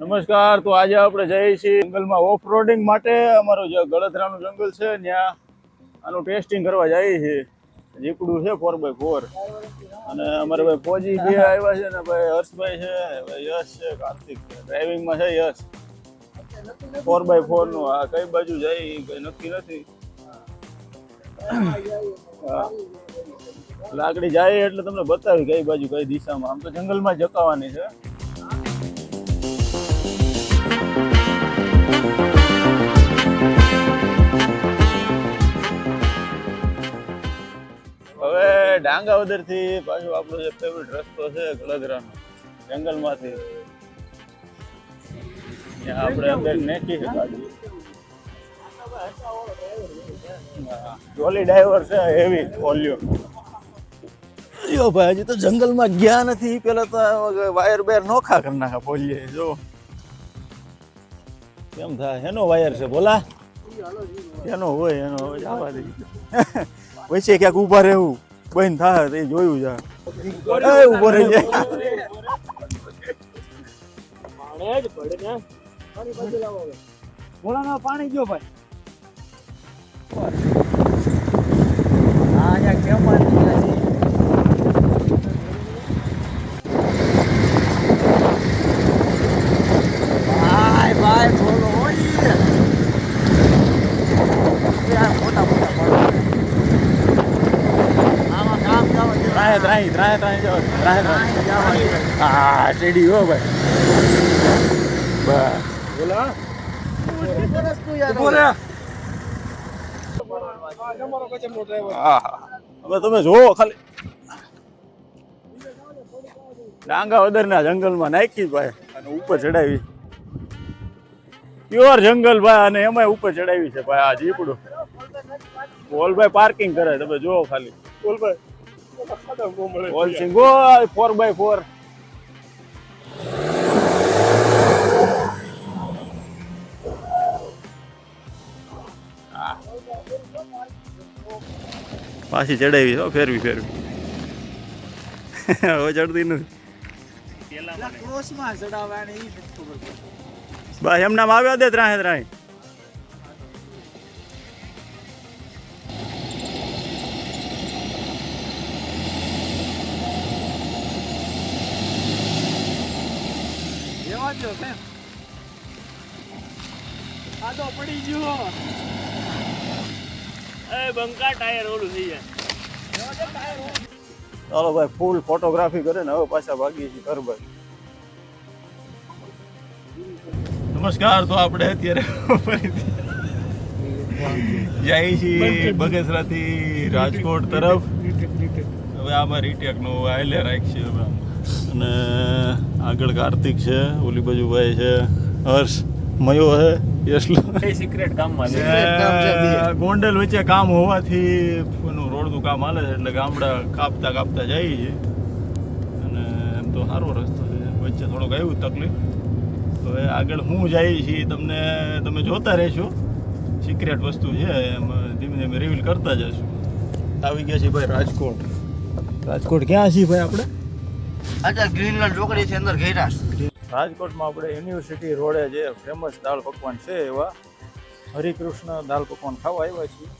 નમસ્કાર, તો આજે આપણે જઈએ છીએ જંગલમાં ઓફ રોડિંગ માટે. અમારું જે ગળતરાનું જંગલ છે, ત્યાં આનું ટેસ્ટિંગ કરવા જઈએ છીએ. જીપડું છે ફોર બાય ફોર અને અમારે ભાઈ ફોજી બે આવ્યા છે ને ભાઈ હર્ષભાઈ છે, ભાઈ યશ છે, કાર્તિક છે. ડ્રાઇવિંગમાં છે યશ. ફોર બાય ફોરનું, આ કઈ બાજુ જાય કઈ નક્કી નથી. લાકડી જાય એટલે તમને બતાવી કઈ બાજુ કઈ દિશામાં. આમ તો જંગલમાં જકાવાની છે. હવે ડાંગાવદરથી પાછું આપણો જે ફેવરિટ રસ્તો છે ગળદરાનો જંગલમાંથી. ત્યાં આપણે અંદર નેકી છે ગાડી. ડ્રાઈવર છે હેવી વોલ્યુમ જો ભાઈ, હજી તો જંગલમાં ગયા નથી. પેલા તો વાયર બાયર નોખા કરી નાખા પોલીએ જો. કેમ થાય? એનો વાયર છે બોલા એનો હોય એનો હોય આવા દે. પછી ક્યાંક ઊભા રહેવું. બંધ થાય તે એ જોયું છે. એ ઊભો રહી જાય. ભોળાનો પાણી ગયો ભાઈ. હા અહીંયા કેમ ભાઈ ભાઈ બોલો ઓય યાર મોટા મોટા પડો આમાં કામ જવા દે ત્રાહે ત્રાહી ત્રાહે ત્રાહી જાઓ ત્રાહે ત્રાહી હા સ્ટેડી હો ભાઈ. બસ. બોલો. હવે તમે જોવો ખાલી. ડાંગા વદરના જંગલમાં નાખી ભાઈ, અને ઉપર ચડાવી. પ્યોર જંગલ ભાઈ, અને એમાંય ઉપર ચડાવી છે ભાઈ આ જીપડું બોલભાઈ પાર્કિંગ કરે તમે જોવો ખાલી. બોલભાઈ બોલ સિંહ ગોલ ફોર બાય ફોર પાછી ચડાવી હો ફેરવી ફેરવી. હવે ચડતી નથી. બસ એમના આવ્યા દે ત્રાહે ત્રાહે. રેવા દો આ તો પડી ગયો એ બંકા ટાયર ઓલું થઈ જાય. ચાલો ભાઈ ફૂલ ફોટોગ્રાફી કરે ને હવે પાછા ભાગીએ છીએ ઘર ભાઈ નમસ્કાર તો આપણે અત્યારે ફરીથી જઈએ છીએ બગસરાથી રાજકોટ તરફ. હવે આમાં રીટેકનું આઈલે રાખીએ હવે આમ. અને આગળ કાર્તિક છે ઓલી બાજુ ભાઈ છે હર્ષ મયો છે યશલો. સિક્રેટ કામમાં છે. ગોંડલ વચ્ચે કામ હોવાથી એનું રોડનું કામ હાલે છે એટલે ગામડા કાપતા કાપતા જાય છે. અને એમ તો સારો રસ્તો છે. વચ્ચે થોડોક આવ્યું તકલીફ. તો હવે આગળ હું જાય છે તમને તમે જોતા રહેશો. સિક્રેટ વસ્તુ છે એમાં ધીમે ધીમે રિવીલ કરતા જશું આવી ગયા છીએ ભાઈ રાજકોટ. રાજકોટ ક્યાં છીએ ભાઈ આપણે? અચ્છા ગ્રીનલેન્ડ ચોકડી છે અંદર ઘેરા. રાજકોટમાં આપણે યુનિવર્સિટી રોડે જે ફેમસ દાળ પકવાન છે એવા હરિકૃષ્ણ દાળ પકવાન ખાવા આવ્યા છીએ.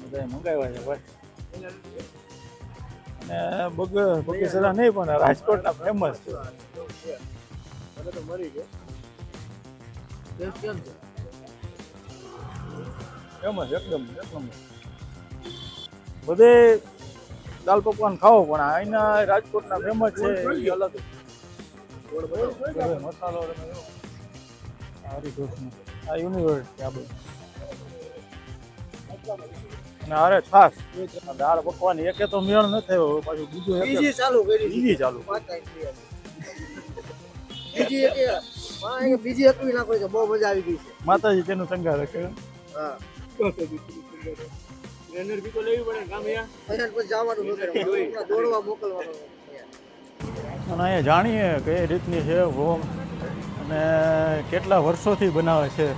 બધા મંગાવ્યા છે ભાઈ. અને બગ બગીસરા નહીં, પણ રાજકોટના ફેમસ છે. ફેમસ એકદમ એકદમ. બધે દાળ પકવાન ખાવો પણ અહીંના રાજકોટના ફેમસ છે એ અલગ. મસાલો આ હરિકૃષ્ણ આ યુનિવર્સિટી આ બધું. અરે છાસ દાળ પકવાન એકે તો મેળ ન થયો પાછું બીજું બીજી ચાલુ કરી બીજી ચાલુ. બીજી એક. બીજી એકવી નાખો છે બહુ મજા આવી ગઈ છે. માતાજી તેનું સંગાર રાખે હા. એનર્જી તો લેવી પડે કામ અહીંયા? પછી જવાનું નથી દોડવા મોકલવાનું અને અહીંયા. જાણીએ કઈ રીતની છે હોમ અને કેટલા વર્ષોથી બનાવે છે.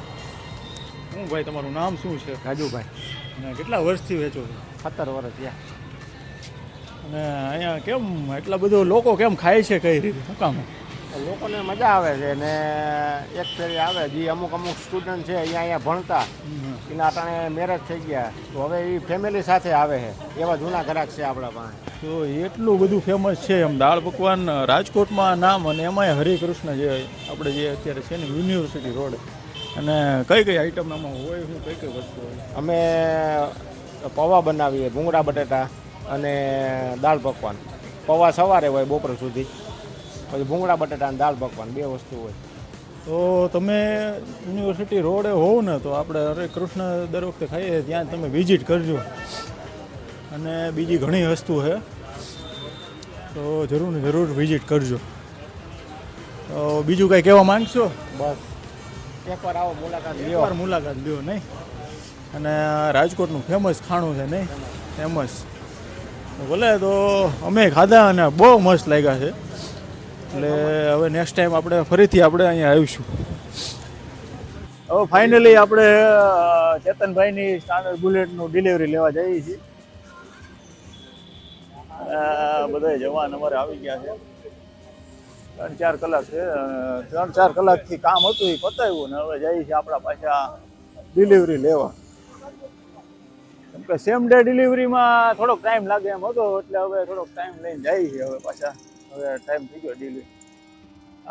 શું ભાઈ તમારું નામ શું છે? રાજુભાઈ. અને કેટલા વર્ષથી વેચો છો? સત્તર વર્ષ યા અને અહીંયા કેમ એટલા બધો લોકો કેમ ખાય છે કઈ રીતે? શું કામ? લોકોને મજા આવે છે ને એક ફેરી આવે જે અમુક અમુક સ્ટુડન્ટ છે અહીંયા અહીંયા ભણતા. એના અટાણે મેરેજ થઈ ગયા. તો હવે એ ફેમિલી સાથે આવે છે. એવા જૂના ગ્રાહક છે આપણા પાસે. તો એટલું બધું ફેમસ છે એમ. દાળ પકવાન રાજકોટમાં નામ અને એમાંય હરિકૃષ્ણ જે આપણે જે અત્યારે છે ને યુનિવર્સિટી રોડ અને કઈ કઈ આઈટમ એમાં હોય શું કઈ કઈ વસ્તુ હોય? અમે પૌવા બનાવીએ ભૂંગળા બટેટા અને દાળ પકવાન. પૌવા સવારે હોય બપોર સુધી. પછી ભૂંગળા બટેટા અને દાળ પકવાન બે વસ્તુ હોય. તો તમે યુનિવર્સિટી રોડે હોવ ને તો આપણે હરે કૃષ્ણ દર વખતે ખાઈએ ત્યાં તમે વિઝિટ કરજો. અને બીજી ઘણી વસ્તુ છે તો જરૂર ને જરૂર વિઝિટ કરજો. તો બીજું કાંઈ કહેવા માંગશો? બસ. એકવાર આવો મુલાકાત લ્યો. એકવાર મુલાકાત લ્યો નહીં? અને રાજકોટનું ફેમસ ખાણું છે નહીં? ફેમસ ભલે તો અમે ખાધા અને બહુ મસ્ત લાગ્યા છે. એટલે હવે નેક્સ્ટ ટાઈમ આપણે ફરીથી આપણે અહીંયા આવીશું. હવે ફાઇનલી આપણે ચેતનભાઈની સ્ટાન્ડર્ડ બુલેટનું ડિલિવરી લેવા જઈએ છીએ. બધા જવાન અમારે આવી ગયા છે. ત્રણ ચાર કલાક છે ત્રણ ચાર કલાકથી કામ હતું, એ પતાવ્યું ને હવે જઈએ છીએ આપણા પાછા ડિલિવરી લેવા. કેમ કે સેમ ડે ડિલિવરીમાં થોડોક ટાઈમ લાગે એમ હતો, એટલે હવે થોડોક ટાઈમ લઈને જઈએ છીએ હવે પાછા. હવે ટાઈમ થઈ ગયો ડીલી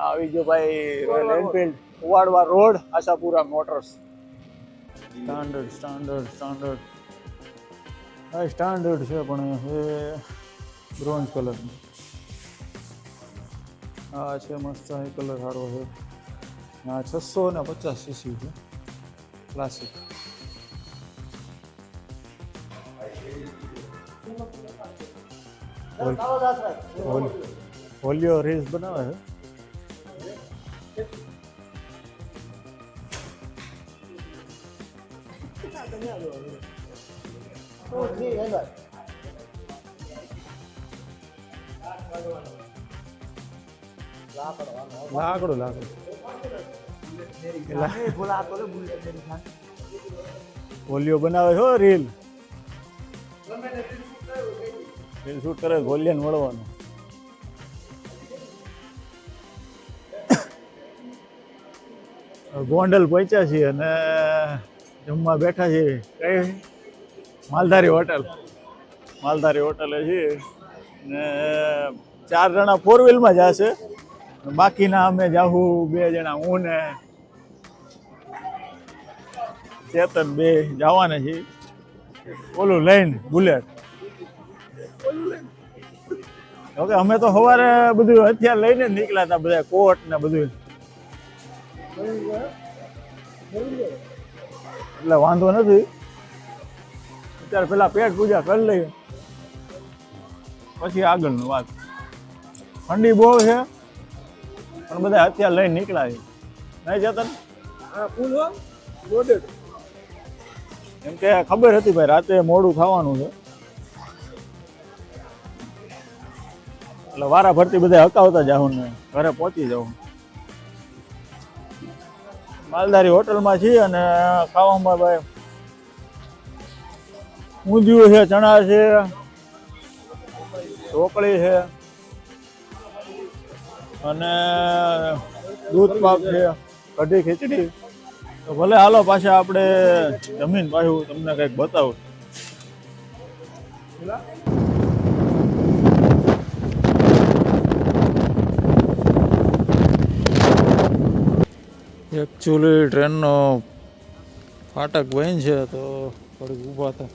આવી ગયો ભાઈ royal Enfield ઉવાડવા road. Ashapura motors standard standard standard હા સ્ટાન્ડર્ડ છે પણ એ બ્રોન્ઝ કલરનું આ છે મસ્ત એ કલર સારો છે. આ છસો ને પચાસ સીસી છે. ક્લાસિક હોલિયો રીલ્સ બનાવે છે. લાકડું લાકડું. હોલિયો બનાવે છો રીલ. રીલ શૂટ કરે ગોલિયન મળવાનું ગોંડલ પહોંચ્યા છીએ અને જમવા બેઠા છીએ. કઈ? માલધારી હોટલ. માલધારી હોટલે છીએ. ને ચાર જણા ફોર વ્હીલમાં જશે બાકીના અમે જાહું, બે જણા હું ને ચેતન બે જવાના છીએ. ઓલું લઈને બુલેટ. ઓકે અમે તો સવારે બધું હથિયાર લઈને જ નીકળ્યા હતા બધા કોટ ને બધું. એટલે વાંધો નથી. અત્યારે પેલા પેટ પૂજા કરી લઈએ. પછી આગળનું વાત. ઠંડી બહુ છે પણ બધા અત્યારે લઈને નીકળ્યા છે. નહીં જતા એમ કે ખબર હતી ભાઈ રાતે મોડું ખાવાનું છે. એટલે વારા ફરતી બધા હકાવતા જાઉં ને ઘરે પહોંચી જાઉં. માલધારી હોટલમાં છીએ અને ખાવામાં ભાઈ ઊંધિયું છે, ચણા છે, ઢોકળી છે અને દૂધ પાક છે, કઢી, ખીચડી. તો ભલે હાલો પાછા આપણે જમીન પાછું તમને કંઈક બતાવું. એકચ્યુઅલી ટ્રેનનો ફાટક બંધ છે તો થોડીક ઊભા હતા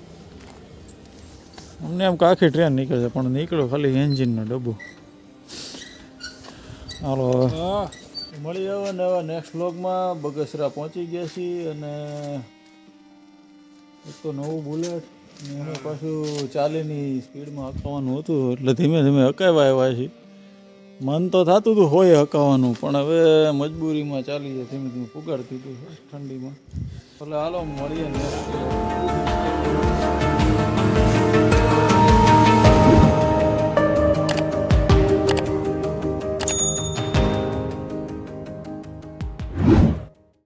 અમને એમ કે ટ્રેન નીકળે છે, પણ નીકળ્યો ખાલી એન્જિનનો ડબ્બો. હાલો. મળી આવે ને હવે નેક્સ્ટ વ્લોગમાં બગસરા પહોંચી ગયા છીએ અને એક તો નવું બુલેટ ને એમાં પાછું ચાલીની સ્પીડમાં હકાવવાનું હતું, એટલે ધીમે ધીમે હકાવવા આવ્યા છીએ. મન તો થતું હતું હોય હકાવાનું, પણ હવે મજબૂરીમાં ચાલી જાય ધીમે ધીમે પુગાડતી હતું ઠંડીમાં. એટલે હાલો, મળીએ ને